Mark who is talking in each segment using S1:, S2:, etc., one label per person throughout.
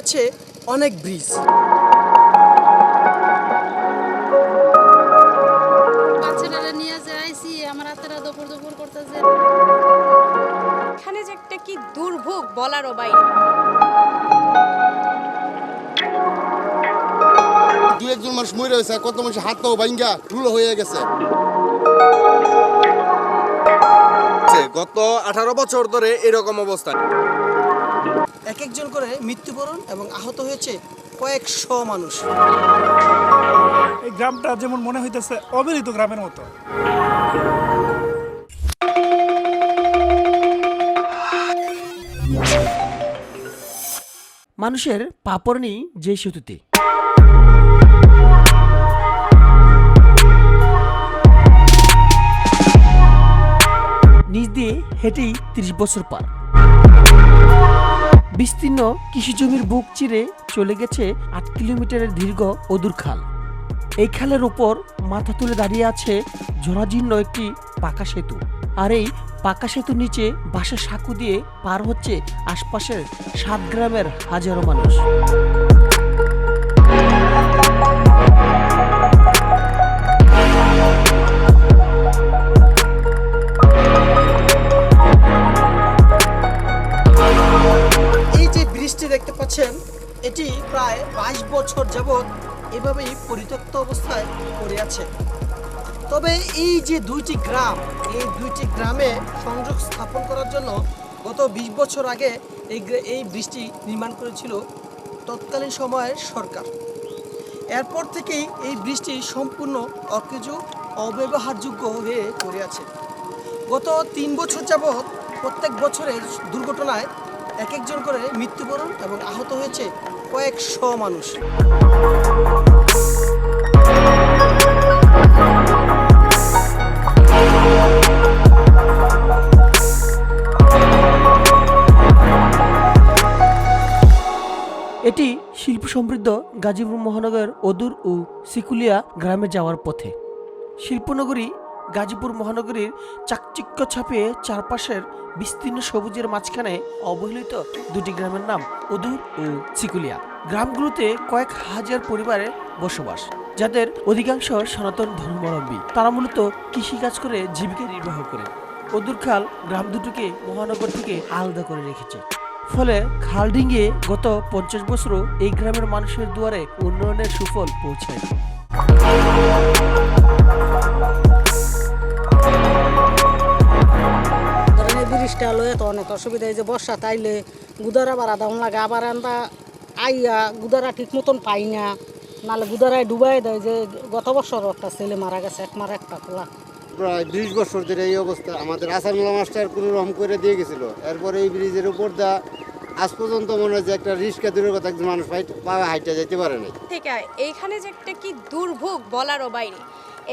S1: আছে অনেক ব্রিজ।
S2: বাচ্চারা নিয়ে যাইছি আমার হাতেরা দুপুর দুপুর করতেছে।
S3: এখানে যে একটা কি দুর্ভোগ বলারও বাইরে
S4: দু একজন মানুষ মরে হয়েছে কত মানুষ হাত পাও রুলো হয়ে গেছে।
S5: গত আঠারো বছর ধরে এরকম অবস্থা।
S1: এক একজন করে মৃত্যুবরণ এবং আহত হয়েছে কয়েকশো মানুষ।
S6: এই গ্রামটা যেমন মনে হইতেছে অবিরিত গ্রামের মতো।
S7: মানুষের পাপড়নি যে সেতুতে। নিজ দিয়ে হেঁটেই ত্রিশ বছর পার। বিস্তীর্ণ কৃষিজমির বুক চিরে চলে গেছে আট কিলোমিটারের দীর্ঘ অদূর খাল। এই খালের ওপর মাথা তুলে দাঁড়িয়ে আছে জরাজীর্ণ একটি পাকা সেতু। আর এই পাকা সেতুর নিচে বাঁশের সাঁকু দিয়ে পার হচ্ছে আশপাশের সাত গ্রামের হাজারো মানুষ।
S1: তবে এই যে দুইটি গ্রাম, এই দুইটি গ্রামে সংযোগ স্থাপন করার জন্য গত বিশ বছর আগে এই এই ব্রিজটি নির্মাণ করেছিল তৎকালীন সময়ের সরকার। এরপর থেকেই এই ব্রিজটি সম্পূর্ণ অকেজো, অব্যবহারযোগ্য হয়ে পড়ে আছে। গত তিন বছর যাবৎ প্রত্যেক বছরের দুর্ঘটনায় এক একজন করে মৃত্যুবরণ এবং আহত হয়েছে কয়েকশো মানুষ।
S7: এটি শিল্প সমৃদ্ধ গাজীপুর মহানগর অদূর ও সিকুলিয়া গ্রামে যাওয়ার পথে। শিল্পনগরী গাজীপুর মহানগরীর চাকচিক্য ছাপিয়ে চারপাশের বিস্তীর্ণ সবুজের মাঝখানে অবহেলিত দুটি গ্রামের নাম, অদূর ও সিকুলিয়া। গ্রামগুলোতে কয়েক হাজার পরিবারে বসবাস, যাদের অধিকাংশ সনাতন ধর্মাবলম্বী। তারা মূলত কৃষিকাজ করে, জীবিকা নির্বাহ করে। অদূর খাল গ্রাম দুটোকে মহানগর থেকে আলাদা করে রেখেছে। ফলে খাল ডিঙ্গিয়ে গত পঞ্চাশ বছরও এই গ্রামের মানুষের দুয়ারে উন্নয়নের সুফল পৌঁছায়
S8: অনেক অসুবিধা যে বর্ষা তাইলে আবার আইয়া গুদারা ঠিক মতন পাই না। নাহলে গুদারায় ডুবাই দেয় যে গত বছর একটা ছেলে মারা গেছে, এক মারা একটা খোলা
S4: প্রায় বিশ বছর ধরে এই অবস্থা। আমাদের আসামুল্লা মাস্টার কোনো রকম করে দিয়ে গেছিল। এরপরে এই ব্রিজের উপর দা আজ পর্যন্ত মনে হয় যে একটা রিস্কা দূরের কথা একজন মানুষ হাইট পা হাইটা যেতে পারে নাই।
S3: থেকে এইখানে যে একটা কি দুর্ভোগ বলারও বাইরে।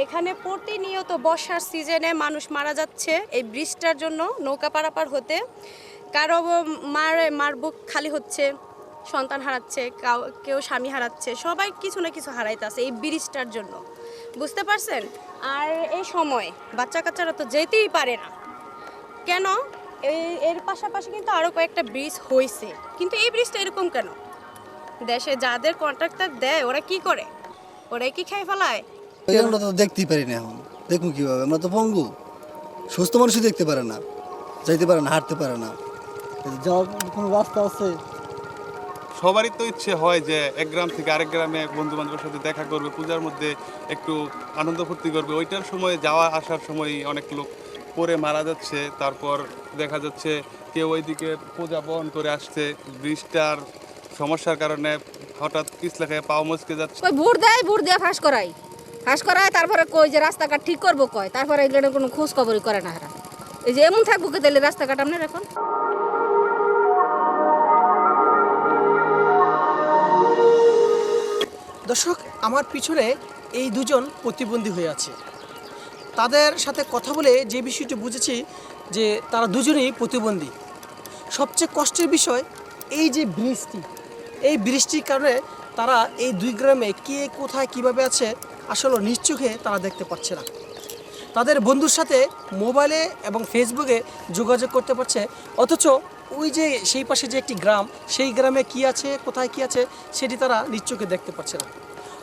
S3: এখানে প্রতিনিয়ত বর্ষার সিজনে মানুষ মারা যাচ্ছে এই ব্রিজটার জন্য নৌকা পারাপার হতে। কারও মার মার বুক খালি হচ্ছে, সন্তান হারাচ্ছে, কাউ- স্বামী হারাচ্ছে, সবাই কিছু না কিছু হারাইতেছে এই ব্রিজটার জন্য। বুঝতে পারছেন? আর এই সময় বাচ্চা কাচ্চারা তো যেতেই পারে না। কেন? এই এর পাশাপাশি কিন্তু আরও কয়েকটা ব্রিজ হয়েছে কিন্তু এই ব্রিজটা এরকম কেন? দেশে যাদের কন্ট্রাক্টর দেয় ওরা কি করে? ওরাই কি খেয়ে ফেলায়?
S9: আমরা তো দেখতেই পারি না এখন। দেখুন কীভাবে আমরা তো পঙ্গু। সুস্থ মানুষই দেখতে পারে না। যাইতে পারে না হাঁটতে পারে না। যাওয়ার কোনো রাস্তা আছে?
S10: সবারই তো ইচ্ছে হয় যে এক গ্রাম থেকে আরেক গ্রামে বন্ধু বান্ধবের সাথে দেখা করবে, পূজার মধ্যে একটু আনন্দ ফুর্তি করবে। ওইটার সময় যাওয়া আসার সময় অনেক লোক পরে মারা যাচ্ছে, তারপর দেখা যাচ্ছে কেউ ওইদিকে পূজা বহন করে আসছে, ব্রিজটার সমস্যার কারণে হঠাৎ পিছলা খেয়ে পাও মচকে যাচ্ছে।
S8: কই ভোট দেয় ভোট দিয়ে ফাঁস করাই ফাঁস করায়, তারপরে কই যে রাস্তাঘাট ঠিক করব কয়? তারপরে এগুলো কোনো খোঁজ খবরই করে না এই যে এমন থাকব কে তাহলে রাস্তাঘাট আপনার এখন?
S1: দর্শক, আমার পিছনে এই দুজন প্রতিবন্ধী হয়ে আছে। তাদের সাথে কথা বলে যে বিষয়টি বুঝেছি যে তারা দুজনেই প্রতিবন্ধী। সবচেয়ে কষ্টের বিষয় এই যে বৃষ্টি, এই বৃষ্টির কারণে তারা এই দুই গ্রামে কে কোথায় কীভাবে আছে আসলে নিজ চোখে তারা দেখতে পাচ্ছে না। তাদের বন্ধুর সাথে মোবাইলে এবং ফেসবুকে যোগাযোগ করতে পারছে, অথচ ওই যে সেই পাশে যে একটি গ্রাম, সেই গ্রামে কি আছে, কোথায় কি আছে, সেটি তারা নিশ্চোখে দেখতে পাচ্ছে না।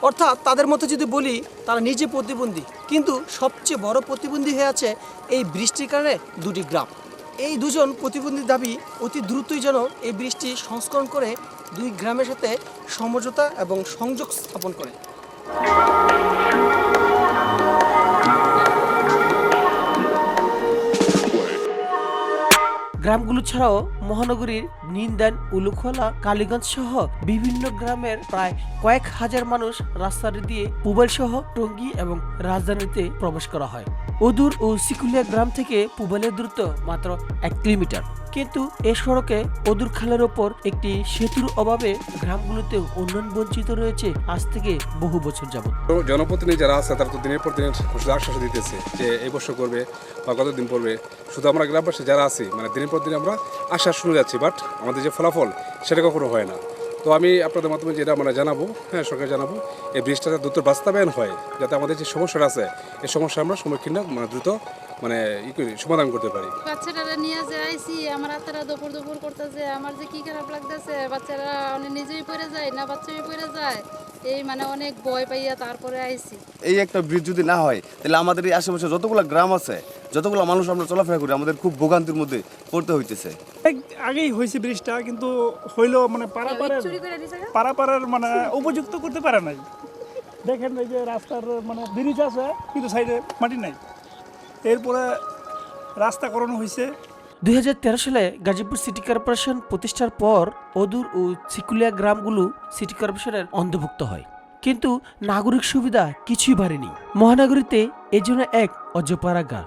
S1: অর্থাৎ তাদের মতো যদি বলি, তারা নিজে প্রতিবন্ধী। কিন্তু সবচেয়ে বড় প্রতিবন্ধী হয়ে আছে এই বৃষ্টির কারণে দুটি গ্রাম। এই দুজন প্রতিবন্ধীর দাবি অতি দ্রুতই যেন এই বৃষ্টি সংস্করণ করে দুই গ্রামের সাথে সমঝোতা এবং সংযোগ স্থাপন করে।
S7: গ্রামগুলো ছাড়াও মহানগরীর নিন্দান, উলুখোলা, কালীগঞ্জ সহ বিভিন্ন গ্রামের প্রায় কয়েক হাজার মানুষ রাস্তাটি দিয়ে পুবাইল সহ টঙ্গী এবং রাজধানীতে প্রবেশ করা হয়। অদূর ও সিকুলিয়া গ্রাম থেকে পুবাইলের দূরত্ব মাত্র এক কিলোমিটার। কিন্তু এ সড়কে অদূর খালের ওপর একটি সেতুর অভাবে গ্রামগুলোতে উন্নয়ন বঞ্চিত রয়েছে আজ থেকে বহু বছর যাবত
S11: তো জনপ্রতিনিধি যারা আছে, তারা তো দিনের পর দিনের আশ্বাস দিতেছে যে এই বছর করবে বা কতদিন পড়বে। শুধু আমরা গ্রামবাসী যারা আছি মানে দিনের পর দিন আমরা আশ্বাস শুনে যাচ্ছি বাট আমাদের যে ফলাফল সেটা কখনো হয় না। তো আমি আপনাদের মাধ্যমে যেটা মানে জানাব হ্যাঁ সরকার জানাব, এই ব্রিজটা যাতে দ্রুত বাস্তবায়ন হয়, যাতে আমাদের যে সমস্যাটা আছে, এই সমস্যা আমরা সম্মুখীন মানে দ্রুত মানে সমাধান করতে পারি।
S2: বাচ্চারা নিয়ে যে আইসি আমার হাতেরা দুপুর দুপুর করতেছে, আমার যে কি খারাপ লাগতেছে, বাচ্চারা নিজেই পড়ে যায়, না বাচ্চাই পড়ে যায়। এই মানে অনেক ভয় পাইয়া তারপরে আইসি
S5: এই একটা ব্রিজ যদি না হয় তাহলে আমাদের এই আশেপাশে যতগুলো গ্রাম আছে যতগুলো মানুষ আমরা চলাফেরা করি আমাদের খুব ভোগান্তির মধ্যে পড়তে হইতেছে।
S6: এক- আগেই হয়েছে ব্রিজটা কিন্তু হইল মানে পারাপারের? পারাপারের মানে উপযুক্ত করতে পারে নাই। দেখেন এই যে রাস্তার মানে ব্রিজ আছে কিন্তু সাইডে মাটি নাই। এরপরে রাস্তা করানো হয়েছে
S7: দুই হাজার তেরো সালে গাজীপুর সিটি কর্পোরেশন প্রতিষ্ঠার পর অদূর ও চিকুলিয়া গ্রামগুলো সিটি কর্পোরেশনের অন্তর্ভুক্ত হয়। কিন্তু নাগরিক সুবিধা কিছুই বাড়েনি। মহানগরীতে এজন্য এক অজপাড়াগা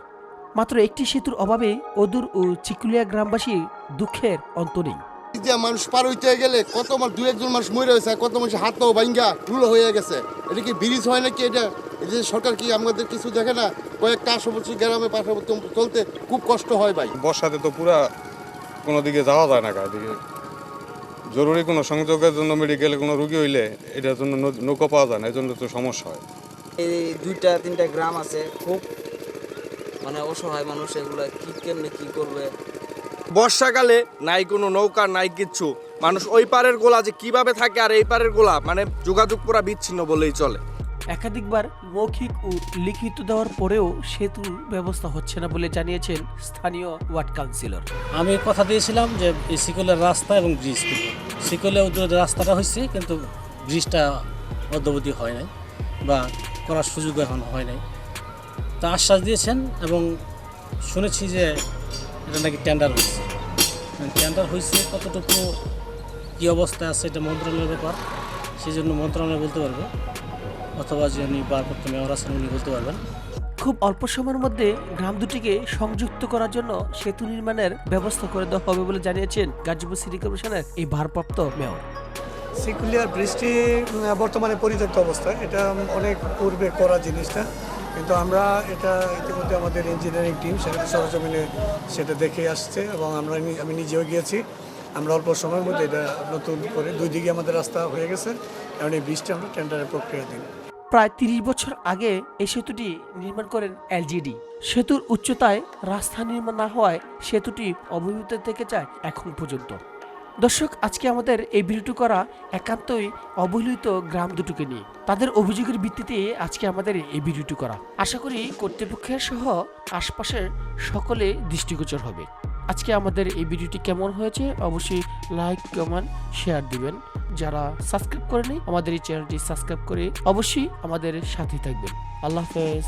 S7: মাত্র একটি সেতুর অভাবে অদূর ও চিকুলিয়া গ্রামবাসীর দুঃখের অন্ত নেই।
S4: যে মানুষ পার হইতে গেলে কত মানুষ দু একজন মানুষ মরে হয়েছে কত মানুষ হাত পাও ভাঙ্গা টুলো হয়ে গেছে। এটা কি ব্রিজ হয় নাকি এটা? এই যে সরকার কি আমাদের কিছু দেখে না? কয়েকটা আশেপাশে গ্রামে পাশাপাশি চলতে খুব কষ্ট হয় ভাই।
S10: বর্ষাতে তো পুরা কোনো দিকে যাওয়া যায় না এদিকে জরুরি কোনো সংযোগের জন্য মেডিকেলে কোনো রুগী হইলে এটার জন্য নৌ- নৌকা পাওয়া যায় না এই জন্য তো সমস্যা হয়।
S1: এই দুইটা তিনটা গ্রাম আছে খুব মানে অসহায় মানুষ এগুলো কি কেমনে কি করবে?
S5: বর্ষাকালে নাই কোনো নৌকা নাই কিচ্ছু। মানুষ ওই পারের গোলা যে কীভাবে থাকে আর এই পারের গোলা মানে যোগাযোগ পুরা বিচ্ছিন্ন বলেই চলে।
S7: একাধিকবার মৌখিক ও লিখিত দেওয়ার পরেও সেতুর ব্যবস্থা হচ্ছে না বলে জানিয়েছেন স্থানীয় ওয়ার্ড কাউন্সিলর।
S8: আমি কথা দিয়েছিলাম যে এই সিকলের রাস্তা এবং ব্রিজ সিকলে রাস্তাটা হয়েছে কিন্তু ব্রিজটা অদ্যবধি হয় নাই বা করার সুযোগ এখন হয় নাই। তা আশ্বাস দিয়েছেন এবং শুনেছি যে এটা নাকি টেন্ডার হয়েছে টেন্ডার হয়েছে কতটুকু কী অবস্থায় আছে এটা মন্ত্রণালয়ের ব্যাপার সেই জন্য মন্ত্রণালয় বলতে পারবে। অথবা যিনি ভারপ্রাপ্ত মেয়র আছেন উনি বলতে পারবেন।
S7: খুব অল্প সময়ের মধ্যে গ্রাম দুটিকে সংযুক্ত করার জন্য সেতু নির্মাণের ব্যবস্থা করে দেওয়া হবে বলে জানিয়েছেন গাজীপুর সিটি কর্পোরেশনের এই ভারপ্রাপ্ত মেয়র।
S6: সিকুলিয়ার বৃষ্টি বর্তমানে পরিত্যক্ত অবস্থায় এটা অনেক পূর্বে করা জিনিসটা। কিন্তু আমরা এটা ইতিমধ্যে আমাদের ইঞ্জিনিয়ারিং টিম সেখানে সরজমিনে সেটা দেখে আসছে এবং আমরা আমি নিজেও গিয়েছি। আমরা অল্প সময়ের মধ্যে এটা নতুন করে দুই দিকে আমাদের রাস্তা হয়ে গেছে। এবং এই বৃষ্টি আমরা টেন্ডারের প্রক্রিয়া দিই।
S7: প্রায় তিরিশ বছর আগে এই সেতুটি নির্মাণ করেন এলজিডি। সেতুর উচ্চতায় রাস্তা নির্মাণ না হওয়ায় সেতুটি অবহিত থেকে যায় এখন পর্যন্ত। দর্শক, আজকে আমাদের এই ভিডিওটি করা একান্তই অবহেলিত গ্রাম দুটোকে নিয়ে। তাদের অভিযোগের ভিত্তিতে আজকে আমাদের এই ভিডিওটি করা। আশা করি কর্তৃপক্ষের সহ আশপাশের সকলে দৃষ্টিগোচর হবে। আজকে আমাদের এই ভিডিওটি কেমন হয়েছে, অবশ্যই লাইক, কমেন্ট, শেয়ার দিবেন। যারা সাবস্ক্রাইব করেনি, আমাদের এই চ্যানেলটি সাবস্ক্রাইব করে অবশ্যই আমাদের সাথে থাকবেন। আল্লাহ হাফেজ।